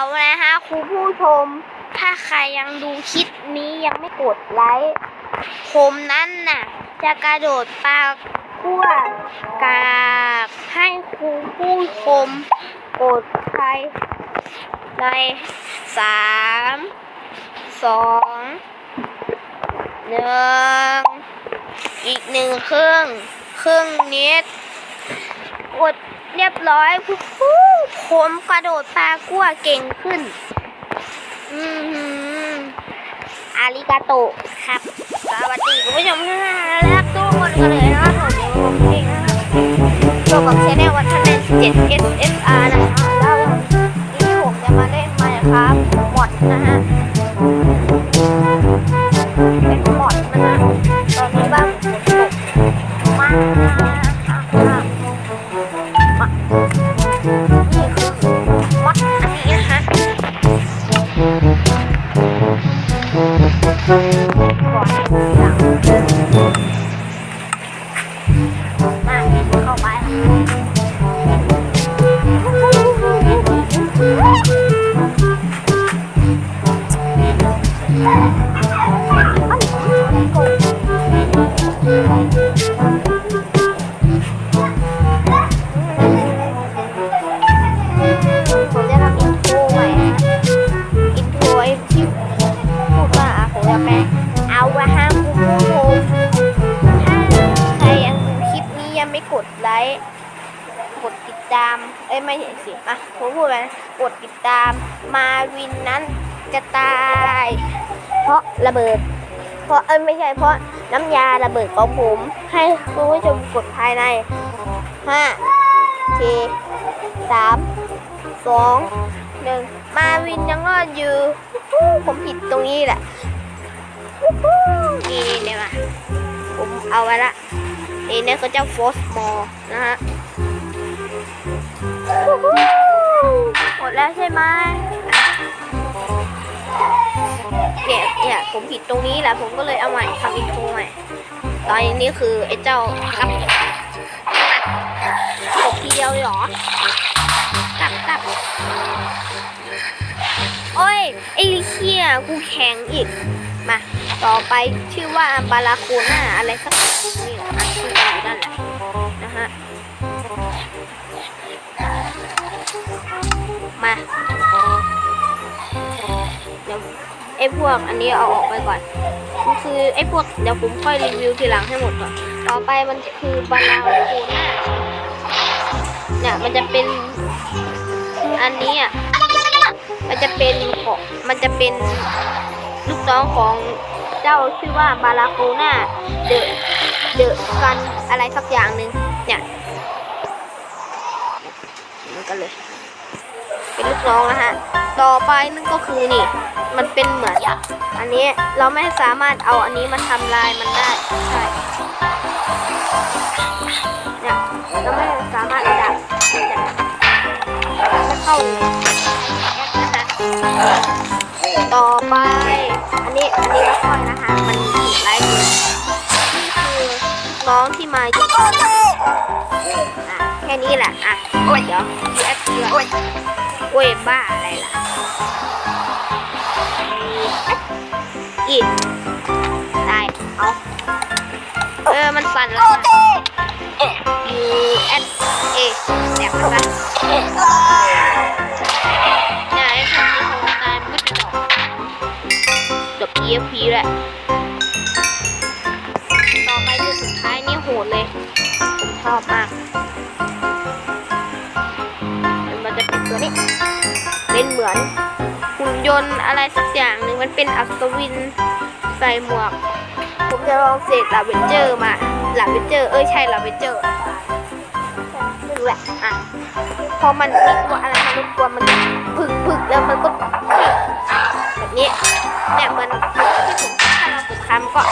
เอานะฮะครูผู้ชม ถ้าใครยังดูคลิปนี้ยังไม่กดไลค์ผมนั้นน่ะ จะกระโดดปลากั้วกากให้ครูผู้ชมกดไลค์ในสามสองหนึ่งอีกหนึ่งครึ่งครึ่งนิดกด เรียบร้อยปุ๊บปุ๊บผมกระโดดปลากั้วเก่งขึ้น อืมออาริกาโตะครับ สวัสดีคุณผู้ชมทุกท่านและทุกคนกันเลยนะครับผมเยวผมเองนะครับโจกับชแนลวัฒนเจ็ด SSR นะคะแล้วนี่ผมจะมาเล่นมาครับหมดนะฮะ ผมจะทำอินโทรไว้นะอินโทรไอ้ที่พูดว่าอะผมจะแปลเอาวะห้ามคุณผู้ชมถ้าใครยังดูคลิปนี้ยังไม่กดไลค์ กดติดตาม เอ้ยไม่ใช่สิอะผมพูดไปนะกดติดตาม มาวินนั้นจะตาย เพราะระเบิด เพราะเอ้ยไม่ใช่เพราะน้ำยาระเบิดของผม ให้คุณผู้ชมกดภายในห้าสี่สามสองหนึ่งมาวินยังรอดอยู่ ผมผิดตรงนี้แหละ นี่นี่เนี่ยมาผมเอาไว้ละนี่เนี่ยก็เจ้าโฟสมอลนะฮะหมดแล้วใช่ไหม เนี่ยเนี่ยผมผิดตรงนี้แหละผมก็เลยเอาใหม่ทำอินโทรใหม่ ตอนนี้คือไอ้เจ้ากับกบทีเดียวเลยหรอกลับกลับโอ้ย ไอ้เขี้ยกูแข็งอีก มา ต่อไปชื่อว่าบาลาโคน่าอะไรสักนี่แหละอะชื่ออยู่นั่นแหละนะฮะ มา ดี๋ยวไอ้พวกอันนี้เอาออกไปก่อนมันคือไอ้พวกเดี๋ยวผมค่อยรีวิวทีหลังให้หมดก่อนต่อไปมันคือบาลาโคน่าเนี่ยมันจะเป็นอันนี้อะมันจะเป็นของมันจะเป็นลูกน้องของเจ้าชื่อว่าบาลาโคน่าเดอะเดอะกันอะไรสักอย่างหนึ่งเนี่ยมันก็เลย เป็นลูกน้องนะฮะ ต่อไปนั่นก็คือนี่ มันเป็นเหมือนอันนี้เราไม่สามารถเอาอันนี้มาทำลายมันได้ ใช่เนี่ยเราไม่สามารถเอาดาบเนี่ยไม่เข้าเลยต่อไป อันนี้อันนี้ไม่ค่อยนะคะ มันถูกไล่เลยนี่คือ น้องที่มาอยู่แค่นี้แหละอะเดี๋ยวดูแอปเกลือโอ้ยบ้าอะไรล่ะอีกได้เอาเออมันสั่นแล้วนะ U S A แสบมันสั่นเนี่ยไอ้พวกนี้โฮมตายมันก็จะออกจบ EFP แหละต่อไปคือสุดท้ายนี่โหดเลย ผมชอบมาก มันจะเป็นตัวนี้ เป็นเหมือนหุ่นยนต์อะไรสักอย่างหนึ่งมันเป็นอัศวินใส่หมวก ผมจะลองเสกลาเวนเจอร์มาลาเวนเจอร์ เอ้ยใช่ลาเวนเจอร์ไม่รู้แหละอะ พอมันมีตัวอะไรมารบกวนมันพึกพึกแล้วมันก็แบบนี้เนี่ยมันที่ผมถ้าเราฝึกทำก็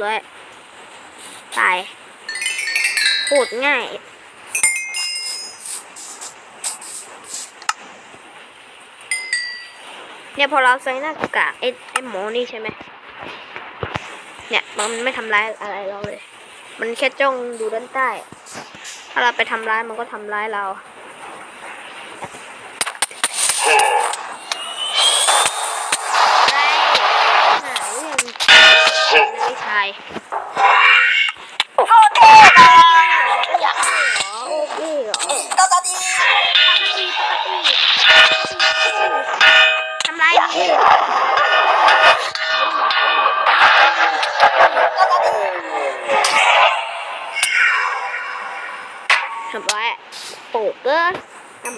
ด้วยตายโคตรง่ายเนี่ยพอเราใส่หน้ากากไอ้ไอ้หมอนี่ใช่ไหมเนี่ยมันไม่ทำร้ายอะไรเราเลย มันแค่จ้องดูด้านใต้ ถ้าเราไปทำร้ายมันก็ทำร้ายเรา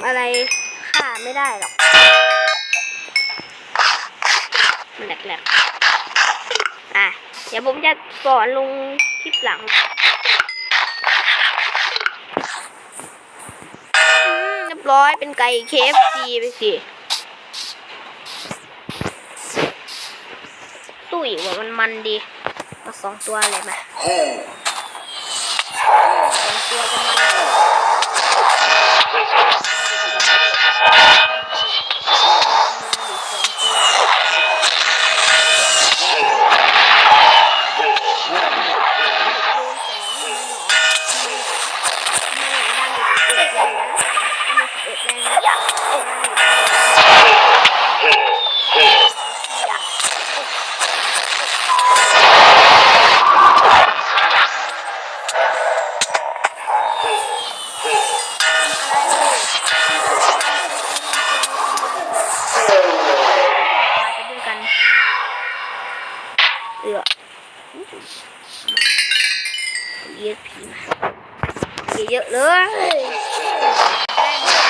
ำอะไรฆ่าไม่ได้หรอก มันแหลกๆอะ เดี๋ยวผมจะสอนลงคลิปหลังเรียบร้อยเป็นไก่เคฟซีไปสิตู้อีกว่ามันมันดีมาสองตัวเลยมาสองตัวจะมัน เยอะผีมาเยอะเลย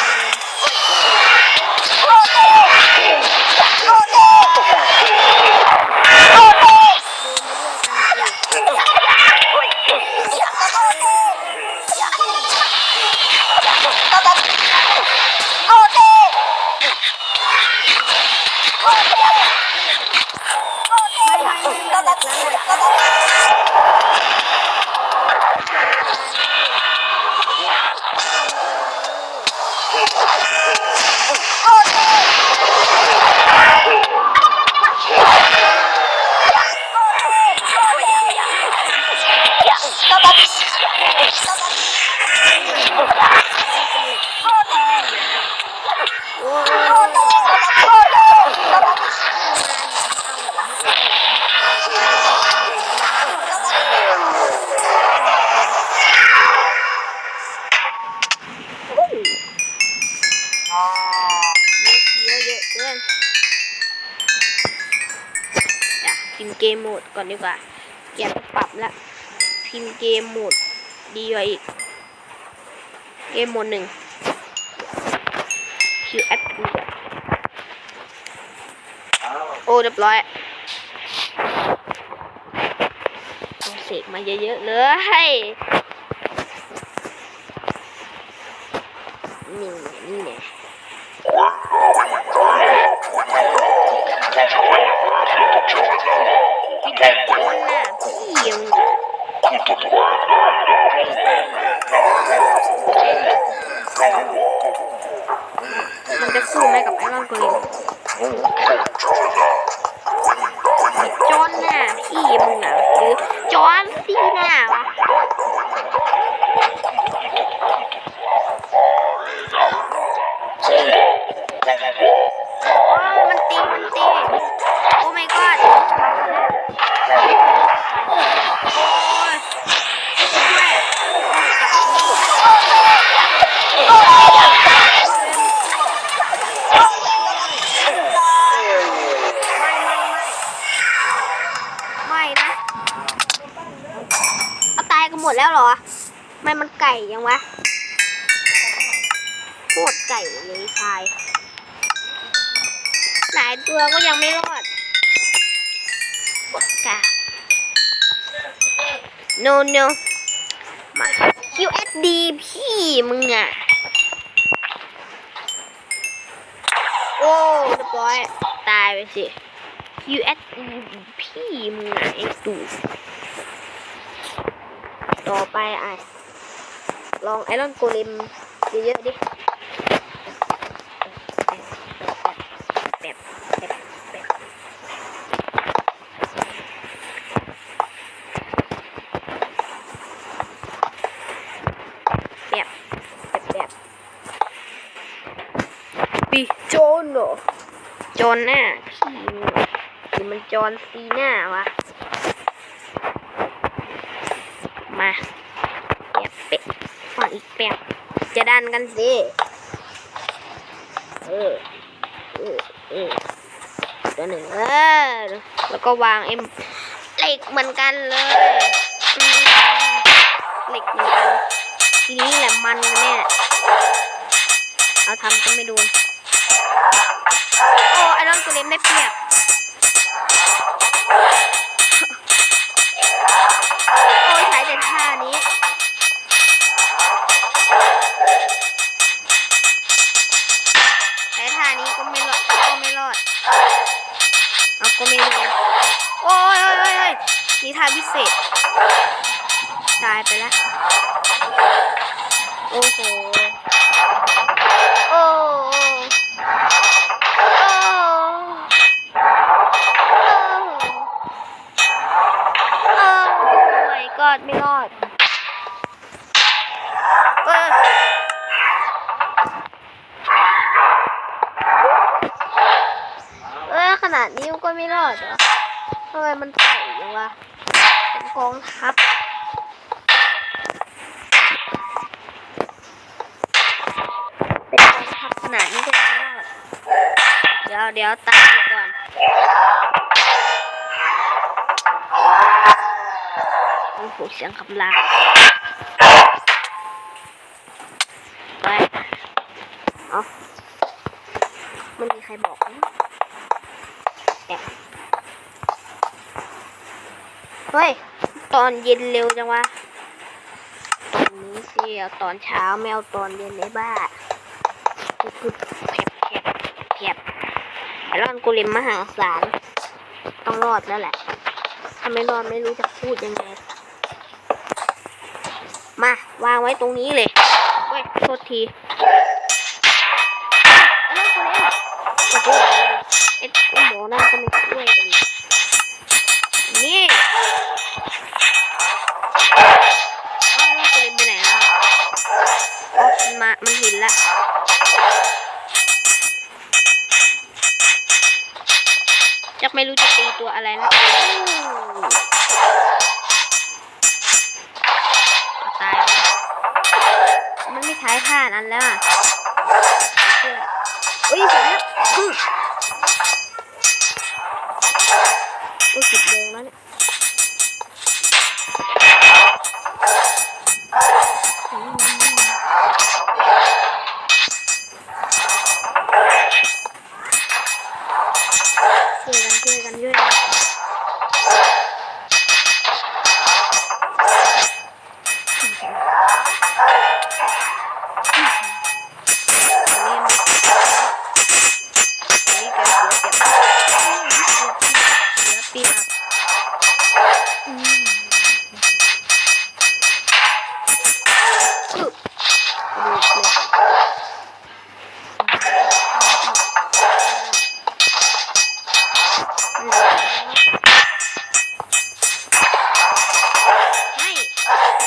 พิมพ์เกมโหมดก่อนดีกว่าอยากปรับละ พิมพ์เกมโหมด ดีกว่าอีก เกมโหมดหนึ่ง QS โอ้เรียบร้อยต้องเสกมาเยอะๆเลย นี่นี่เนี่ยหน้าพี่ยังมันจะสู้ ไ no no มา QSD พี่มึงอะ โอ้เรียบร้อย ตายไปสิ QSD พี่มึงอะไอ้ตู่ต่อไปอะ ลองไอรอนโกเลมเยอะๆดิ แบบแบบแบบแบบแบบแบบปีโจนเหรอ โจนหน้าพี่หรือมันจอนซีหน้าวะ มาแบบเป็ดฝั่งอีกแบบจะดันกันสิ เออ เออ เออตัวหนึ่งเออ แล้วก็วางเอ็มเหล็กเหมือนกันเลยอืมเหล็กเหมือนกัน ทีนี้แหละมันกันเนี่ย เอาทำก็ไม่โดน โอ้ไอรอนกูเลมได้เปรียบโอ้ยใช้แต่ท่านี้ใช้ท่านี้ก็ไม่รอดก็ไม่รอดเอาก็ไม่รอดโอ้ยโอ้ยโอ้ยโอ้ยนี่ท่าพิเศษ ตายไปแล้วโอ้โหโอ้โอ้โอ้โอ้ my god ไม่รอดเออเออขนาดนี้มันก็ไม่รอดเหรอทำไมมันไก่ยังวะเป็นกองทัพเป็นกองทัพขนาดนี้ก็ไม่รอดเดี๋ยวเดี๋ยวตายก่อน โอ้โหเสียงคำรามไปเอาไม่มีใครบอกนะเฮ้ย ตอนเย็นเร็วจังวะ ตอนนี้สิเอาตอนเช้าไม่เอาตอนเย็นในบ้านคือแผบแผบแผบไอรอนกูเลมมหาศาล ต้องรอดแล้วแหละ ถ้าไม่รอดไม่รู้จะพูดยังไง วางไว้ตรงนี้เลยเว้ยโทษที say.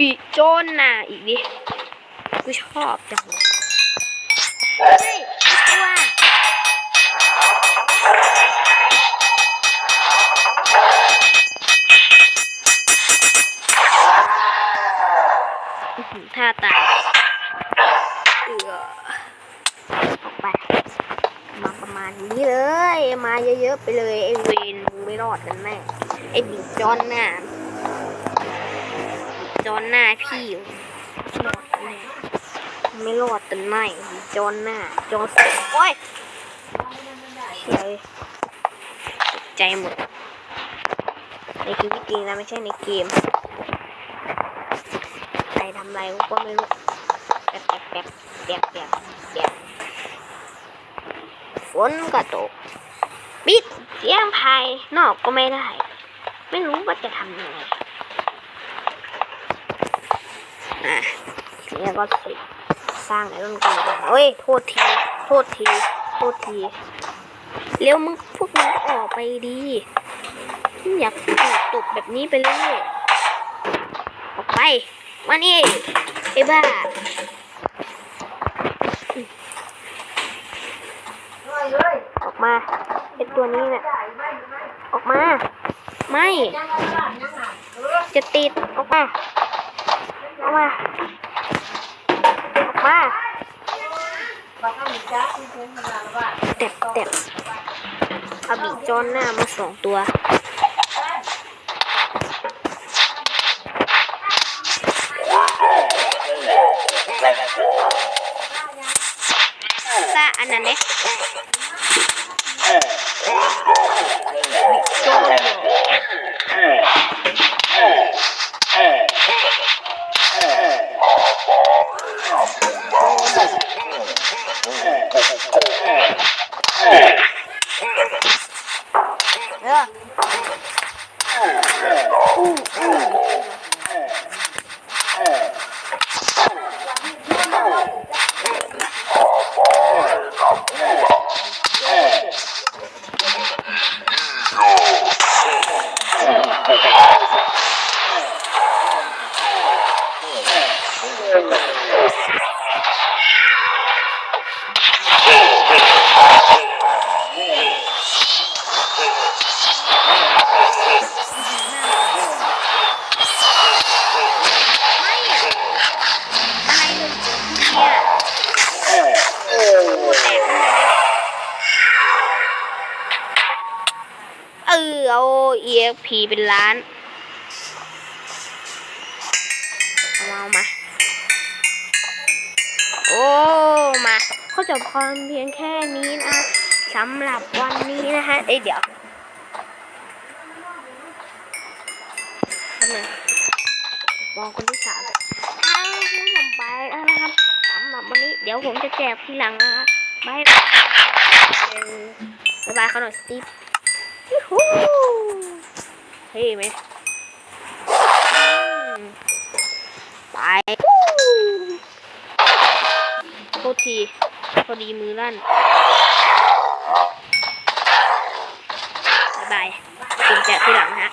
บบีโจนน่ะอีกดิกูชอบจังเลยเฮ้ยกลัวหือท่าตายเอือออกไป มาประมาณนี้เลย มาเยอะๆไปเลย ไอเวนมึงไม่รอดกันแน่ไอบิจอนน้า จอนหน้าพี่อยู่รอดแน่ไม่รอดกันไม่จอนหน้าจอนโอ้ยเฉยใจหมดในชีวิตจริงนะไม่ใช่ในเกมใครทำอะไรก็ไม่รู้แป๊บแป๊บแป๊บแป๊บแป๊บแป๊บฝนก็ตกปิดเสียงภายนอกก็ไม่ได้ ไม่รู้ว่าจะทำยังไง อะเนี่ก็สร้างไอ้ต้นกล้วยเฮ้ย โทษที โทษที โทษที เร็วมึงพวกมึงออกไปดีไม่อยากถูกตบแบบนี้ไปเลยออกไปมานี่ไอ้บ้าออกมาไอ้ตัวนี้น่ะออกมา ไม่ จะติดออกมา อกมาออกมาเต็บเต็บเอาบีจอนหน้ามาสองตัวซาอันนั้นเด้ เอามามา โอ้ มาเขาจบความเพียงแค่นี้นะสำหรับวันนี้นะฮะเอ้ยเดี๋ยวมองคนที่สามเอาคุณผมไปแล้วนะครับสำหรับวันนี้ เดี๋ยวผมจะแจกทีหลังนะครับบายบายบ๊ายบายเขาหน่อยสตีฟยูฮูเท่ไหมอืมไปโทีพอดีมือลั่นบายบายคุณแจกที่หลังนะฮะ